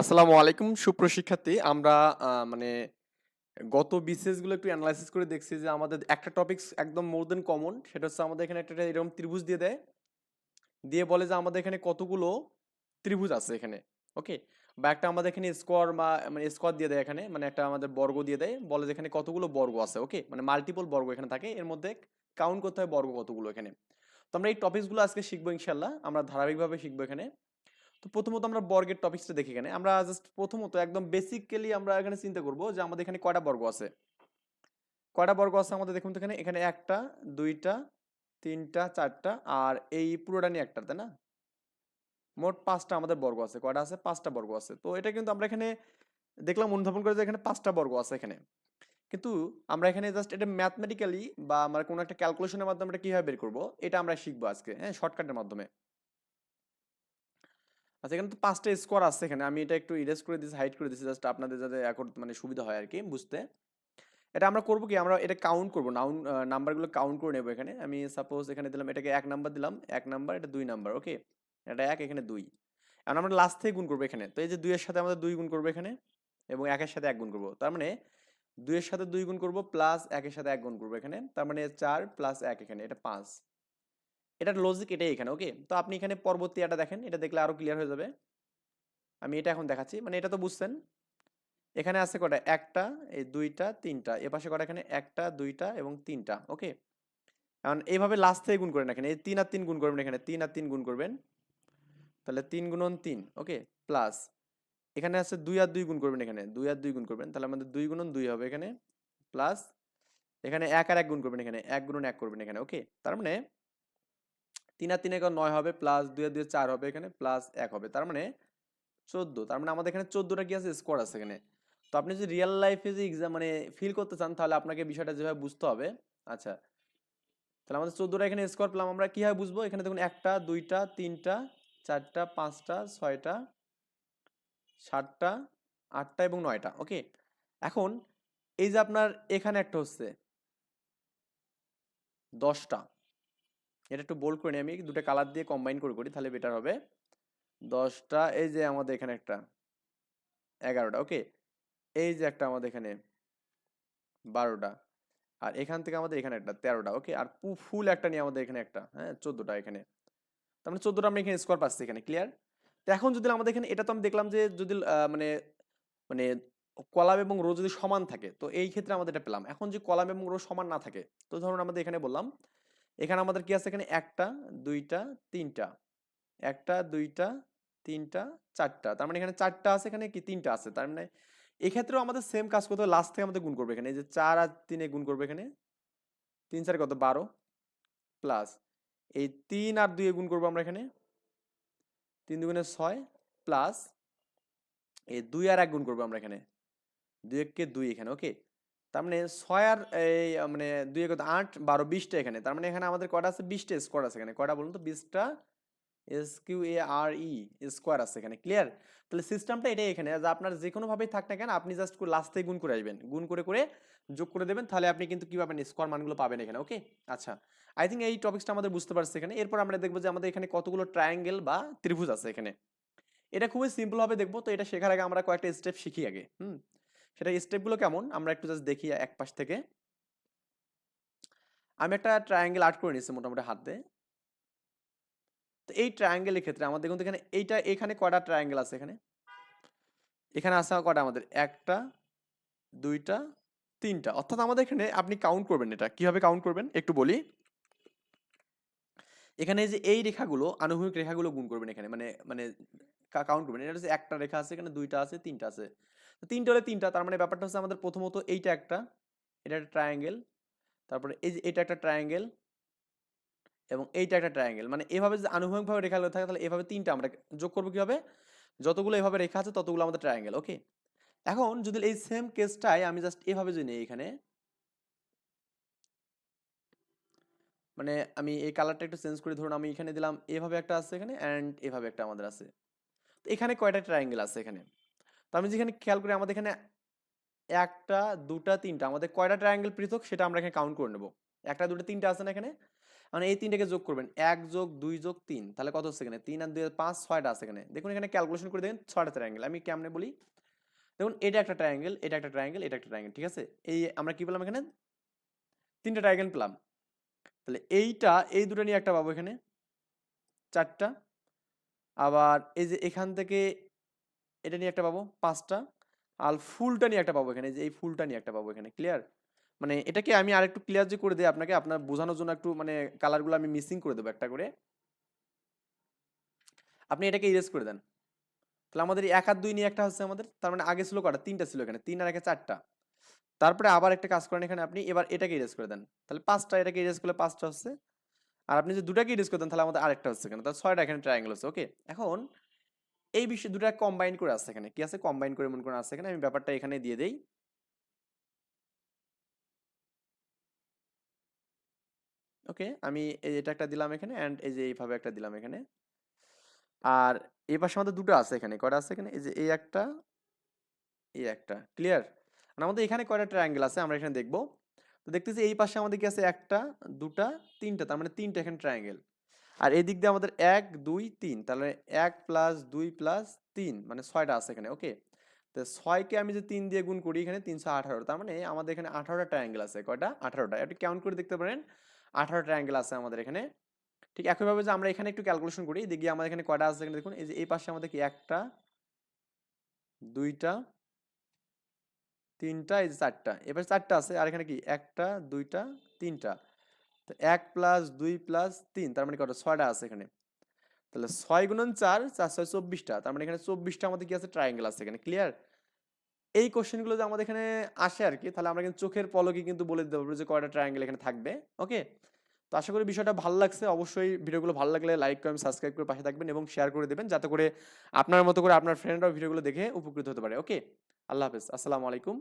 আসসালামু আলাইকুম সুপ্রশিক্ষার্থী আমরা মানে গত বিসিএসগুলো একটু অ্যানালাইসিস করে দেখছি যে আমাদের একটা টপিকস একদম মোর দেন কমন সেটা হচ্ছে আমাদের এখানে একটা এরকম ত্রিভুজ দিয়ে দেয়। দিয়ে বলে যে আমাদের এখানে কতগুলো ত্রিভুজ আছে এখানে ওকে বা একটা আমাদের এখানে স্কোয়ার বা মানে স্কোয়ার দিয়ে দেয় এখানে মানে একটা আমাদের বর্গ দিয়ে দেয়। বলে যে এখানে কতগুলো বর্গ আছে ওকে মানে মাল্টিপল বর্গ এখানে থাকে, এর মধ্যে কাউন্ট করতে হয় বর্গ কতগুলো এখানে। তো আমরা এই টপিকসগুলো আজকে শিখব ইনশাল্লাহ আমরা ধারাবাহিকভাবে শিখব এখানে। তো প্রথমত আমরা বর্গের টপিকসটা দেখি এখানে। আমরা জাস্ট প্রথমত একদম বেসিক্যালি আমরা এখানে চিন্তা করব যে আমাদের এখানে কয়টা বর্গ আছে? কয়টা বর্গ আছে আমাদের দেখুন তো এখানে? এখানে একটা, দুইটা, তিনটা, চারটা আর এই পুরোটা নিয়ে একটা, তাই না? মোট পাঁচটা আমাদের বর্গ আছে। কয়টা আছে? পাঁচটা বর্গ আছে। তো এটা কিন্তু আমরা এখানে দেখলাম, অনুধাবন করে যে এখানে পাঁচটা বর্গ আছে এখানে। কিন্তু আমরা এখানে জাস্ট এটা ম্যাথমেটিক্যালি বা আমরা কোনো একটা ক্যালকুলেশনের মাধ্যমে এটা কীভাবে বের করব? এটা আমরা শিখব আজকে হ্যাঁ শর্টকাটের মাধ্যমে। আচ্ছা এখানে তো পাঁচটা স্কোয়ার আছে এখানে। আমি এটা একটু ইরেজ করে দিয়েছি হাইড করে দিয়েছি জাস্ট আপনাদের যাতে মানে সুবিধা হয় আর কি বুঝতে। এটা আমরা করব কি? আমরা এটা কাউন্ট করব নাউন নাম্বারগুলো কাউন্ট করে নেব এখানে। আমি সাপোজ এখানে দিলাম, এটাকে এক নাম্বার দিলাম, এক নাম্বার এটা দুই নাম্বার ওকে এটা এক, এখানে দুই। এখন আমরা লাস্ট থেকে গুণ করব এখানে। তো এই যে দুইয়ের সাথে আমাদের দুই গুণ করব এখানে, এবং একের সাথে এক গুণ করব। তার মানে দুইয়ের সাথে দুই গুণ করব প্লাস একের সাথে এক গুণ করব এখানে। তার মানে চার প্লাস এক এখানে, এটা পাঁচ। এটার লজিক এটাই এখানে ওকে তো আপনি এখানে পরবর্তী এটা দেখেন, এটা দেখলে আরও ক্লিয়ার হয়ে যাবে। আমি এটা এখন দেখাচ্ছি মানে এটা তো বুঝছেন। এখানে আছে কটা একটা, এই দুইটা, তিনটা। এ পাশে কটা এখানে একটা, দুইটা এবং তিনটা ওকে এখন এইভাবে লাস্ট থেকে গুণ করেন এখানে। এই তিন আর তিন গুণ করবেন এখানে। তিন আর তিন গুণ করবেন। তাহলে তিন গুণন তিন ওকে প্লাস এখানে আছে দুই আর দুই গুণ করবেন এখানে। দুই আর দুই গুণ করবেন, তাহলে আমাদের দুই গুণন দুই হবে এখানে। প্লাস এখানে এক আর এক গুণ করবেন এখানে। এক গুণন এক করবেন এখানে ওকে তার মানে তিন আর তিন নয় হবে প্লাস দুই আর দুই চার হবে এখানে প্লাস এক হবে। তার মানে চোদ্দ। তার মানে আমাদের এখানে চোদ্দটা কি আছে? স্কোয়ার আছে এখানে। তো আপনি যদি রিয়েল লাইফে যে এক্সাম মানে ফিল করতে চান, তাহলে আপনাকে বিষয়টা যেভাবে বুঝতে হবে আচ্ছা। তাহলে আমাদের চোদ্দটা এখানে স্কোয়ার পেলাম। আমরা কীভাবে বুঝব? এখানে দেখুন একটা, দুইটা, তিনটা, চারটা, পাঁচটা, ছয়টা, সাতটা, আটটা এবং নয়টা ওকে এখন এই যে আপনার এখানে একটা হচ্ছে, দশটা। এটা একটু বোল্ড করে নিই আমি, দুটো কালার দিয়ে কম্বাইন করে করি, তাহলে বেটার হবে। দশটা, এই যে আমাদের এখানে একটা, এগারোটা ওকে এই যে একটা আমাদের এখানে বারোটা, আর এখান থেকে আমাদের এখানে একটা তেরোটা ওকে আর ফুল একটা নিয়ে আমাদের এখানে একটা হ্যাঁ? চোদ্দোটা এখানে। তার মানে চোদ্দোটা আমরা এখানে স্কোয়ার পাচ্ছি এখানে ক্লিয়ার তো এখন যদি আমাদের এখানে, এটা তো আমি দেখলাম যে যদি মানে মানে কলাম এবং রো যদি সমান থাকে, তো এই ক্ষেত্রে আমাদের এটা পেলাম। এখন যে কলাম এবং রো সমান না থাকে, তো ধরুন আমাদের এখানে বললাম এখানে আমাদের কি আছে? এখানে একটা, দুইটা, তিনটা। একটা, দুইটা, তিনটা, চারটা। তার মানে এখানে চারটা আছে, এখানে কি তিনটা আছে? তার মানে এক্ষেত্রেও আমাদের সেম কাজ করতে হবে লাস্ট থেকে আমাদের গুণ করবে এখানে। এই যে চার আর তিনে গুণ করবে এখানে। তিন চার কত? বারো। প্লাস এই তিন আর দুয়ে গুণ করব আমরা এখানে। তিন দুগুণে ছয় প্লাস এই দুই আর এক গুণ করব আমরা এখানে। দুই এককে দুই এখানে ওকে তার মানে ছয় আর এই মানে দুই এক আট, বারো বিশটা এখানে। তার মানে এখানে আমাদের কটা আছে? বিশটা স্কোয়ার আছে এখানে। কটা বলুন তো? বিশটা S Q A R E square আছে এখানে। ক্লিয়ার তাহলে সিস্টেমটা এটাই এখানে। যে আপনার যে কোনোভাবেই থাক না কেন, আপনি জাস্ট লাস্ট গুণ করে আসবেন। গুণ করে করে যোগ করে দেবেন, তাহলে আপনি কিন্তু কি পাবেন? স্কোয়ার মানগুলো পাবেন এখানে ওকে আচ্ছা। আই থিঙ্ক এই টপিকসটা আমাদের বুঝতে পারছি এখানে। এরপর আমরা দেখব যে আমাদের এখানে কতগুলো ট্রায়াঙ্গেল বা ত্রিভুজ আছে এখানে। এটা খুবই সিম্পলভাবে দেখব। তো এটা শেখার আগে আমরা কয়েকটা স্টেপ শিখি আগে। হুম? সেটা স্টেপগুলো কেমন? আমরা একটু জাস্ট দেখি এক পাশ থেকে। আমি একটা ট্রায়াঙ্গেল আর্ট করে নিয়েছি মোটামুটি হাতে তো এই ট্রায়াঙ্গেলের ক্ষেত্রে আমাদের কিন্তু এখানে এইটা, এখানে কয়টা ট্রায়াঙ্গেল আছে এখানে? এখানে আছে কয়টা আমাদের? একটা, দুইটা, তিনটা। অর্থাৎ আমাদের এখানে আপনি কাউন্ট করবেন এটা। কীভাবে কাউন্ট করবেন? একটু বলি। এখানে যে এই রেখাগুলো, আনুভূমিক রেখাগুলো গুণ করবেন এখানে। মানে মানে কাউন্ট করবেন। এটা হচ্ছে একটা রেখা আছে, এখানে দুইটা আছে, তিনটা আছে। তিনটা হলে তিনটা। তার মানে ব্যাপারটা হচ্ছে আমাদের প্রথমত এইটা একটা, এটা একটা ট্রায়াঙ্গেল তারপরে এই যে এটা একটা ট্রায়াঙ্গেল এবং এইটা একটা ট্রায়াঙ্গেল মানে এভাবে যে আনুভূমিকভাবে রেখাগুলো থাকে, তাহলে এভাবে তিনটা আমরা যোগ করব কীভাবে? যতগুলো এভাবে রেখা আছে, ততগুলো আমাদের ট্রায়াঙ্গেল ওকে এখন যদি এই সেম কেসটাই আমি জাস্ট এভাবে যদি নিই এখানে মানে আমি এই কালারটা একটু চেঞ্জ করে ধরুন, আমি এখানে দিলাম এভাবে একটা আছে এখানে অ্যান্ড এভাবে একটা আমাদের আছে। তো এখানে কয়টা ট্রায়াঙ্গেল আছে এখানে? তো আমি যেখানে খেয়াল করি আমাদের এখানে একটা, দুটা, তিনটা, আমাদের কয়টা ট্রায়াঙ্গেল পৃথক সেটা আমরা এখানে কাউন্ট করে নেব। একটা, দুটো, তিনটা আছে না এখানে? মানে এই তিনটাকে যোগ করবেন। এক যোগ দুই যোগ তিন, তাহলে কত হচ্ছে এখানে? তিন আর দুই পাঁচ, ছয়টা আছে এখানে। দেখুন এখানে ক্যালকুলেশন করে দেখেন ছয়টা ট্রায়াঙ্গেল আমি কেমনে বলি? দেখুন, এটা একটা ট্রায়াঙ্গেল এটা একটা ট্রায়াঙ্গেল এটা একটা ট্রায়াঙ্গেল ঠিক আছে? এই আমরা কি পেলাম এখানে? তিনটা ট্রায়াঙ্গেল পেলাম। তাহলে এইটা, এই দুটো নিয়ে একটা পাবো এখানে। চারটা। আবার এই যে এখান থেকে এটা নিয়ে একটা পাবো পাঁচটা। আর ফুলটা নিয়ে একটা পাবো এখানে, যে এই ফুলটা নিয়ে একটা পাবো এখানে ক্লিয়ার মানে এটাকে আমি আরেকটু ক্লিয়ার যে করে দিই আপনাকে, আপনার বোঝানোর জন্য একটু মানে কালারগুলো আমি মিসিং করে দেবো একটা করে। আপনি এটাকে ইরেজ করে দেন। তাহলে আমাদের এক আর দুই নিয়ে একটা হচ্ছে আমাদের, তার মানে আগে ছিল কটা? তিনটা ছিল এখানে, তিন আর একে চারটা। তারপরে আবার একটা কাজ করেন এখানে আপনি, এবার এটাকে ইরেজ করে দেন। তাহলে পাঁচটা, এটাকে ইরেজ করলে পাঁচটা হচ্ছে। আর আপনি যে দুটাকে ইরেজ করে দেন, তাহলে আমাদের আরেকটা হচ্ছে এখানে, তাহলে ছয়টা এখানে ট্রায়াঙ্গেল হচ্ছে ওকে এখন এই বিষয় দুটা কম্বাইন করে আসছে এখানে। কি আছে? কম্বাইন করে মনে করে আসছে এখানে। আমি ব্যাপারটা এখানে দিয়ে দেই। ওকে, আমি এটা একটা দিলাম এখানে অ্যান্ড এই যে এইভাবে একটা দিলাম এখানে। আর এই পাশে আমাদের দুটো আছে এখানে। কয়টা আছে এখানে? এই যে এই একটা এই একটা। ক্লিয়ার আর আমাদের এখানে কয়টা ট্রায়াঙ্গেল আছে? আমরা এখানে দেখব। তো দেখতেছি এই পাশে আমাদের কি আছে? একটা, দুটা, তিনটা। তার মানে তিনটা এখানে ট্রায়াঙ্গেল আর এই দিক দিয়ে আমাদের এক, দুই, তিন, তাহলে এক প্লাস দুই প্লাস তিন মানে ছয়টা আছে এখানে ওকে তো ছয়কে আমি যে তিন দিয়ে গুণ করি এখানে তিনশো আঠারো, তার মানে আমাদের এখানে আঠারোটা ট্রায়াঙ্গেল আছে, কয়টা? আঠারোটা। একটু কাউন্ট করে দেখতে পারেন, আঠারো ট্রায়াঙ্গেল আছে আমাদের এখানে। ঠিক একইভাবে যে আমরা এখানে একটু ক্যালকুলেশন করি দেখি আমাদের এখানে কয়টা আছে এখানে দেখুন, এই যে এই পাশে আমাদের কি একটা, দুইটা, তিনটা, এই যে চারটা। এবার চারটা আছে, আর এখানে কি? একটা, দুইটা, তিনটা। তো এক প্লাস দুই প্লাস তিন, তার মানে কত? ছয়টা আছে এখানে। তাহলে ছয় গুণন চার চার ছয় চব্বিশটা, তার মানে এখানে চব্বিশটা আমাদের কি আছে? ট্রায়াঙ্গেল আছে এখানে ক্লিয়ার এই কোশ্চেনগুলো যে আমাদের এখানে আসে আর কি, তাহলে আমরা কিন্তু চোখের পলকে কিন্তু বলে দিতে পারব যে কয়টা ট্রায়াঙ্গেল এখানে থাকবে ওকে তো আশা করি বিষয়টা ভালো লাগছে। অবশ্যই ভিডিওগুলো ভালো লাগলে লাইক কমেন্ট সাবস্ক্রাইব করে পাশে থাকবেন এবং শেয়ার করে দেবেন, যাতে করে আপনার মতো করে আপনার ফ্রেন্ডরাও ভিডিওগুলো দেখে উপকৃত হতে পারে ওকে আল্লাহ হাফেজ, আসসালামু আলাইকুম।